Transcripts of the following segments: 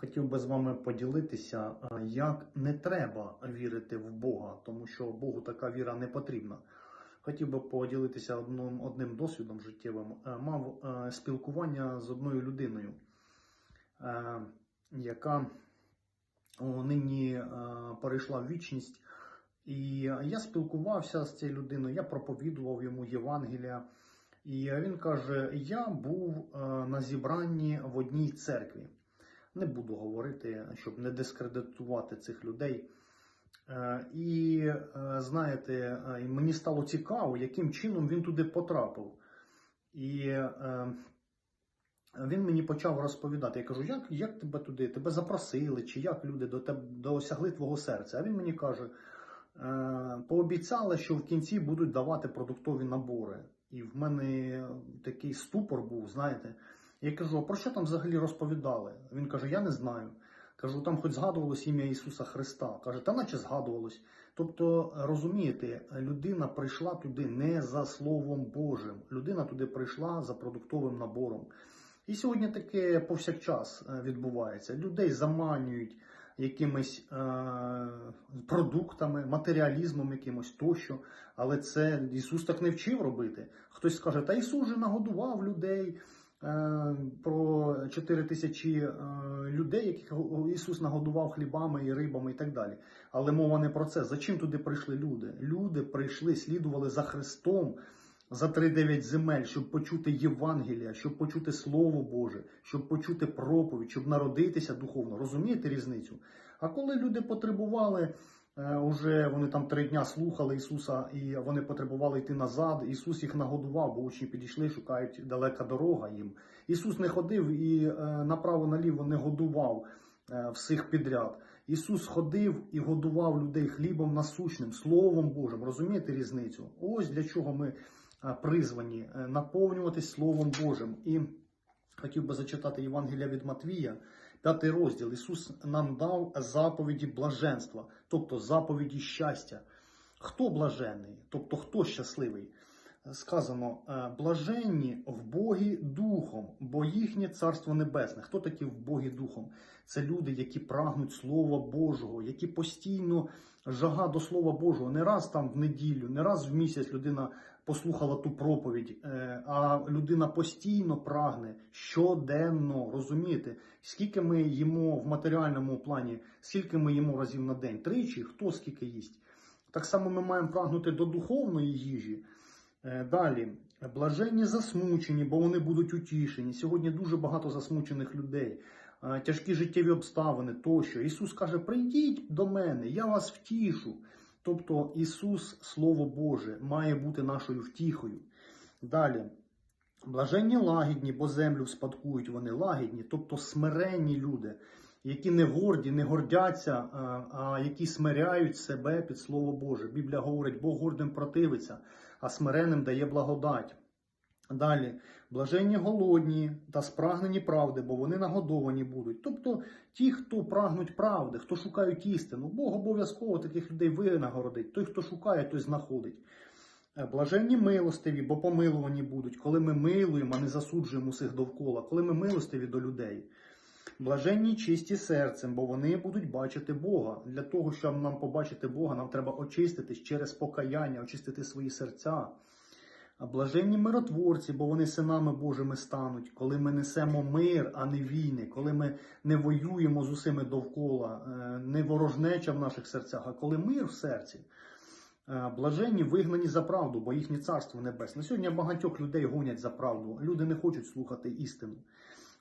Хотів би з вами поділитися, е, як не треба вірити в Бога, тому що Богу така віра не потрібна. Хотів би поділитися одним, одним досвідом життєвим. Е, Мав е, спілкування з одною людиною, яка нині перейшла в вічність. І я спілкувався з цією людиною, я проповідував йому Євангелія. І він каже: Я був на зібранні в одній церкві. Не буду говорити, щоб не дискредитувати цих людей. Е, І е, знаєте, е, мені стало цікаво, яким чином він туди потрапив. І він мені почав розповідати. Я кажу, як, як тебе туди? Тебе запросили, чи як люди до тебе досягли твого серця? А він мені каже: пообіцяли, що в кінці будуть давати продуктові набори. І в мене такий ступор був, знаєте. Я кажу, а про що там взагалі розповідали? Він каже, я не знаю. Кажу, там хоч згадувалось ім'я Ісуса Христа. Каже, та наче згадувалось. Тобто, розумієте, людина прийшла туди не за Словом Божим. Людина туди прийшла за продуктовим набором. І сьогодні таке повсякчас е, відбувається. Людей заманюють якимись е, продуктами, матеріалізмом якимось тощо. Але це Ісус так не вчив робити. Хтось скаже, та Ісус же нагодував людей. Е, Про 4 тисячі е, людей, яких Ісус нагодував хлібами і рибами і так далі. Але мова не про це. За чим туди прийшли люди? Люди прийшли, слідували за Христом за 3-9 земель, щоб почути Євангелія, щоб почути Слово Боже, щоб почути проповідь, щоб народитися духовно. Розумієте різницю? А коли люди потребували, уже вони там три дня слухали Ісуса, і вони потребували йти назад. Ісус їх нагодував, бо учні підійшли, шукають далека дорога їм. Ісус не ходив і е, направо-наліво не годував е, всіх підряд. Ісус ходив і годував людей хлібом насущним, Словом Божим. Розумієте різницю? Ось для чого ми е, призвані е, наповнюватись Словом Божим. І хотів би зачитати Євангелія від Матвія, п'ятий розділ. Ісус нам дав заповіді блаженства, тобто заповіді щастя. Хто блажений, тобто хто щасливий? Сказано, е, блаженні в Богі духом, бо їхнє царство небесне. Хто такі в Богі духом? Це люди, які прагнуть Слова Божого, які постійно жага до Слова Божого. Не раз там в неділю, не раз в місяць людина послухала ту проповідь, е, а людина постійно прагне щоденно. Розумієте, скільки ми їмо в матеріальному плані, скільки ми їмо разів на день? Тричі, хто скільки їсть? Так само ми маємо прагнути до духовної їжі. Е, Далі, блаженні засмучені, бо вони будуть утішені. Сьогодні дуже багато засмучених людей, е, тяжкі життєві обставини тощо. Ісус каже: прийдіть до мене, я вас втішу. Тобто Ісус, Слово Боже, має бути нашою втіхою. Далі. Блаженні лагідні, бо землю спадкують вони лагідні, тобто смиренні люди, які не горді, не гордяться, а, а які смиряють себе під Слово Боже. Біблія говорить, Бог гордим противиться, а смиренним дає благодать. Далі, блаженні голодні та спрагнені правди, бо вони нагодовані будуть. Тобто ті, хто прагнуть правди, хто шукають істину, Бог обов'язково таких людей винагородить. Той, хто шукає, той знаходить. Е, Блаженні милостиві, бо помилувані будуть, коли ми милуємо, а не засуджуємо усіх довкола, коли ми милостиві до людей. Блаженні чисті серцем, бо вони будуть бачити Бога. Для того, щоб нам побачити Бога, нам треба очиститись через покаяння, очистити свої серця. А Блаженні миротворці, бо вони синами Божими стануть, коли ми несемо мир, а не війни, коли ми не воюємо з усіми довкола, е, не ворожнеча в наших серцях, а коли мир в серці. Е, Блаженні вигнані за правду, бо їхнє царство небесне. Сьогодні багатьох людей гонять за правду. Люди не хочуть слухати істину.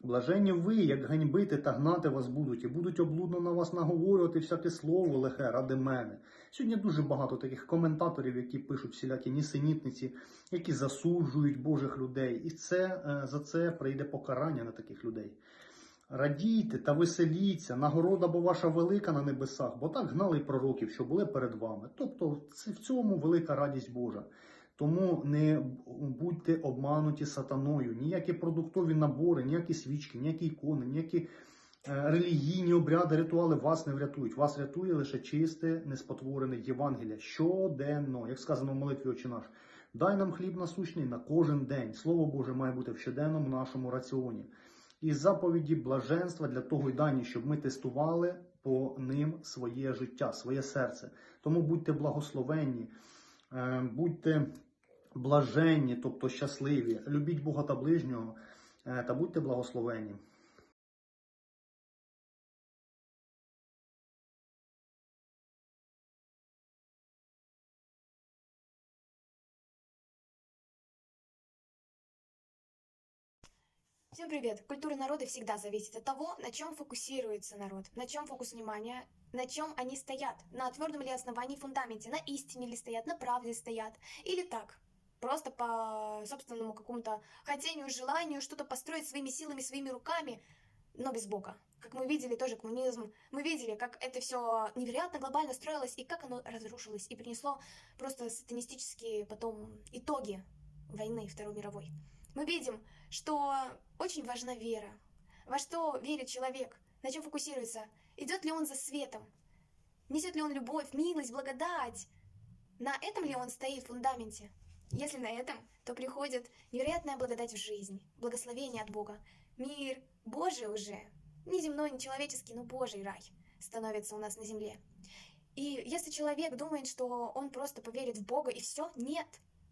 Блаженні ви, як ганьбити та гнати вас будуть, і будуть облудно на вас наговорювати всяке слово лихе ради мене. Сьогодні дуже багато таких коментаторів, які пишуть всілякі нісенітниці, які засуджують Божих людей. І це е, за це прийде покарання на таких людей. Радійте та веселіться, нагорода бо ваша велика на небесах, бо так гнали пророків, що були перед вами. Тобто це в цьому велика радість Божа. Тому не будьте обмануті сатаною. Ніякі продуктові набори, ніякі свічки, ніякі ікони, ніякі релігійні обряди, ритуали вас не врятують. Вас рятує лише чисте, неспотворене Євангелія. Щоденно, як сказано в молитві Очі наш, дай нам хліб насущний на кожен день. Слово Боже має бути в щоденному нашому раціоні. і заповіді блаженства для того й дані, щоб ми тестували по ним своє життя, своє серце. Тому будьте благословенні, е, будьте блаженні, тобто щасливі, любіть Бога та ближнього е, та будьте благословенні. Всем привет! Культура народа всегда зависит от того, на чем фокусируется народ, на чем фокус внимания, на чем они стоят, на твердом ли основании фундаменте, на истине ли стоят, на правде стоят, или так, просто по собственному какому-то хотению, желанию что-то построить своими силами, своими руками, но без Бога. Как мы видели тоже коммунизм, мы видели, как это все невероятно глобально строилось и как оно разрушилось и принесло просто сатанистические потом итоги войны Второй мировой. Мы видим, что очень важна вера. Во что верит человек, на чем фокусируется, идет ли он за светом, несет ли он любовь, милость, благодать. На этом ли он стоит в фундаменте? Если на этом, то приходит невероятная благодать в жизнь, благословение от Бога, мир Божий уже, не земной, не человеческий, но Божий рай становится у нас на земле. И если человек думает, что он просто поверит в Бога и все, нет.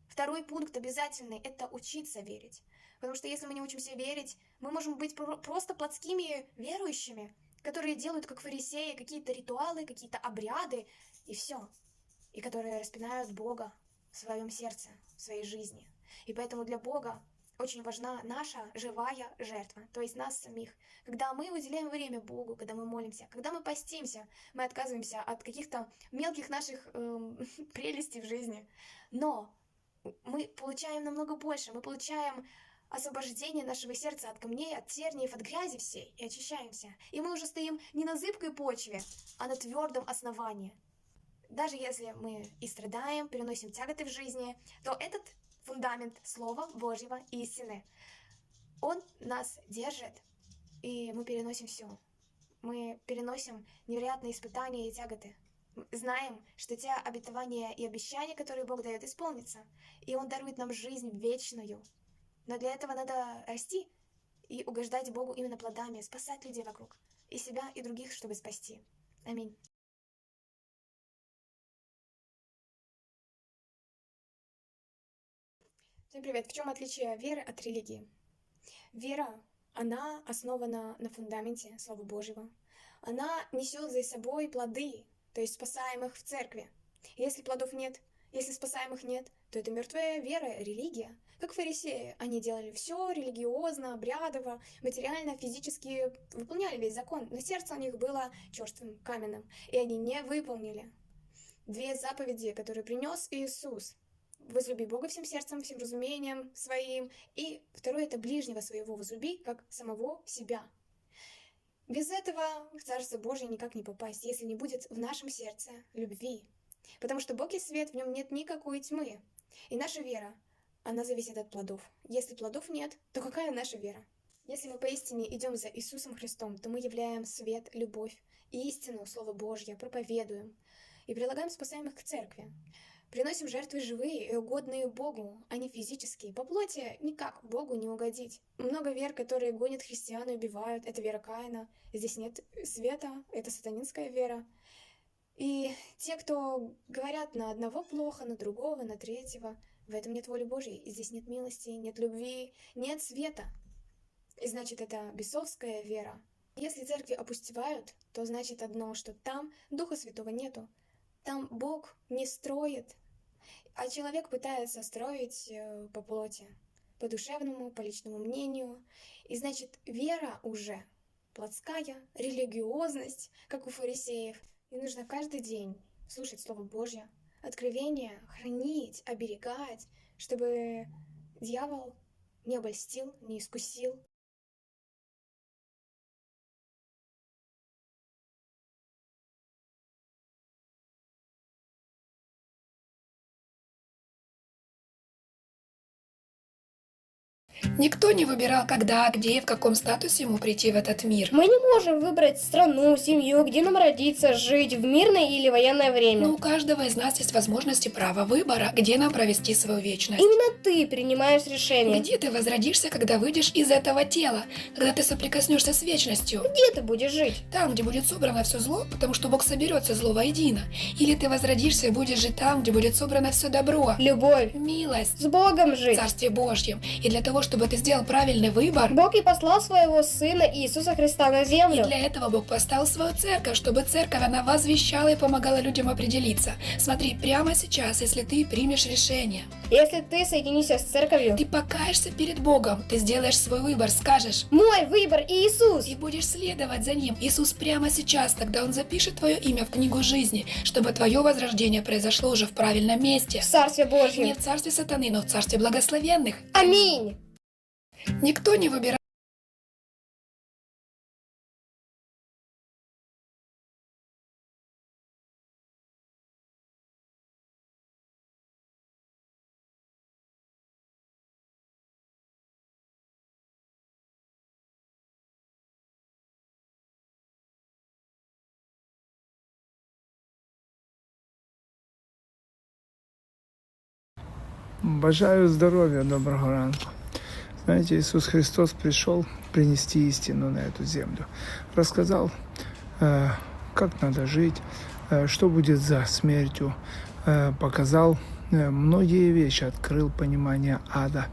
Второй пункт обязательный – это учиться верить. Потому что если мы не учимся верить, мы можем быть про- просто плотскими верующими, которые делают, как фарисеи, какие-то ритуалы, какие-то обряды, и все. И которые распинают Бога в своем сердце, в своей жизни. И поэтому для Бога очень важна наша живая жертва, то есть нас самих. Когда мы уделяем время Богу, когда мы молимся, когда мы постимся, мы отказываемся от каких-то мелких наших эм, прелестей в жизни. Но мы получаем намного больше, мы получаем освобождение нашего сердца от камней, от терниев, от грязи всей, и очищаемся. И мы уже стоим не на зыбкой почве, а на твердом основании. Даже если мы и страдаем, переносим тяготы в жизни, то этот фундамент Слова Божьего истины, он нас держит, и мы переносим все. Мы переносим невероятные испытания и тяготы. Знаем, что те обетования и обещания, которые Бог дает, исполнятся, и Он дарует нам жизнь вечную. Но для этого надо расти и угождать Богу именно плодами, спасать людей вокруг, и себя, и других, чтобы спасти. Аминь. Всем привет! В чем отличие веры от религии? Вера, она основана на фундаменте Слова Божьего. Она несет за собой плоды, то есть спасаемых в церкви. Если плодов нет, если спасаемых нет, то это мертвая вера, религия. Как фарисеи, они делали все религиозно, обрядово, материально, физически, выполняли весь закон, но сердце у них было черствым, каменным, и они не выполнили две заповеди, которые принес Иисус. Возлюби Бога всем сердцем, всем разумением своим. И второе – это ближнего своего возлюби, как самого себя. Без этого в Царство Божие никак не попасть, если не будет в нашем сердце любви. Потому что Бог есть свет, в нем нет никакой тьмы. И наша вера, она зависит от плодов. Если плодов нет, то какая наша вера? Если мы поистине идем за Иисусом Христом, то мы являем свет, любовь и истину, Слово Божье, проповедуем и прилагаем спасаемых к церкви. Приносим жертвы живые и угодные Богу, а не физические. По плоти никак Богу не угодить. Много вер, которые гонят христиан и убивают. Это вера Каина. Здесь нет света, это сатанинская вера. И те, кто говорят на одного плохо, на другого, на третьего, в этом нет воли Божьей. И здесь нет милости, нет любви, нет света. И значит, это бесовская вера. Если церкви опустевают, то значит одно, что там Духа Святого нету. Там Бог не строит, а человек пытается строить э, по плоти, по душевному, по личному мнению. И значит, вера уже плотская, религиозность, как у фарисеев. И нужно каждый день слушать Слово Божье, откровение, хранить, оберегать, чтобы дьявол не обольстил, не искусил. Никто не выбирал, когда, где и в каком статусе ему прийти в этот мир. Мы не можем выбрать страну, семью, где нам родиться, жить, в мирное или военное время. Но у каждого из нас есть возможность и право выбора, где нам провести свою вечность. Именно ты принимаешь решение. Где ты возродишься, когда выйдешь из этого тела, когда ты соприкоснешься с вечностью? Где ты будешь жить? Там, где будет собрано все зло, потому что Бог соберет все зло воедино. Или ты возродишься и будешь жить там, где будет собрано все добро. Любовь. Милость. С Богом жить. Царстве Божьем. И для того, чтобы ты сделал правильный выбор, Бог и послал своего Сына Иисуса Христа на и землю. для этого Бог поставил свою церковь, чтобы церковь, она возвещала и помогала людям определиться. Смотри, прямо сейчас, если ты примешь решение, Если ты соединишься с церковью, ты покаешься перед Богом, ты сделаешь свой выбор, скажешь, мой выбор Иисус. и будешь следовать за Ним. Иисус прямо сейчас, тогда Он запишет твое имя в книгу жизни, чтобы твое возрождение произошло уже в правильном месте. В Царстве Божьем. Не в царстве сатаны, но в царстве благословенных. Аминь. Никто не выбирает. Бажаю здоров'я, доброго ранку. Знаете, Иисус Христос пришел принести истину на эту землю. Рассказал, э, как надо жить, э, что будет за смертью. Э, показал многие вещи, открыл понимание ада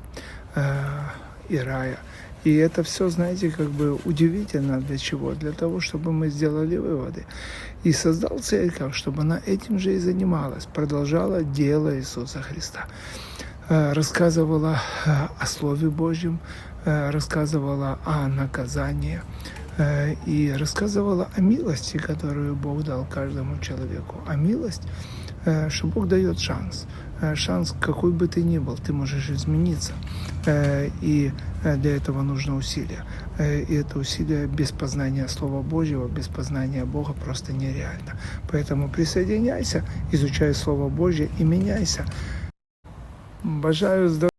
и рая. И это все, знаете, как бы удивительно для чего? Для того, чтобы мы сделали выводы. И создал церковь, чтобы она этим же и занималась, продолжала дело Иисуса Христа рассказывала э, о Слове Божьем, э, рассказывала о наказании э, и рассказывала о милости, которую Бог дал каждому человеку. А милость, э, что Бог дает шанс. Э, Шанс, какой бы ты ни был, ты можешь измениться. Э, И э, для этого нужно усилие. Э, И это усилие без познания Слова Божьего, без познания Бога просто нереально. Поэтому присоединяйся, изучай Слово Божье и меняйся. Бажаю здоров'я.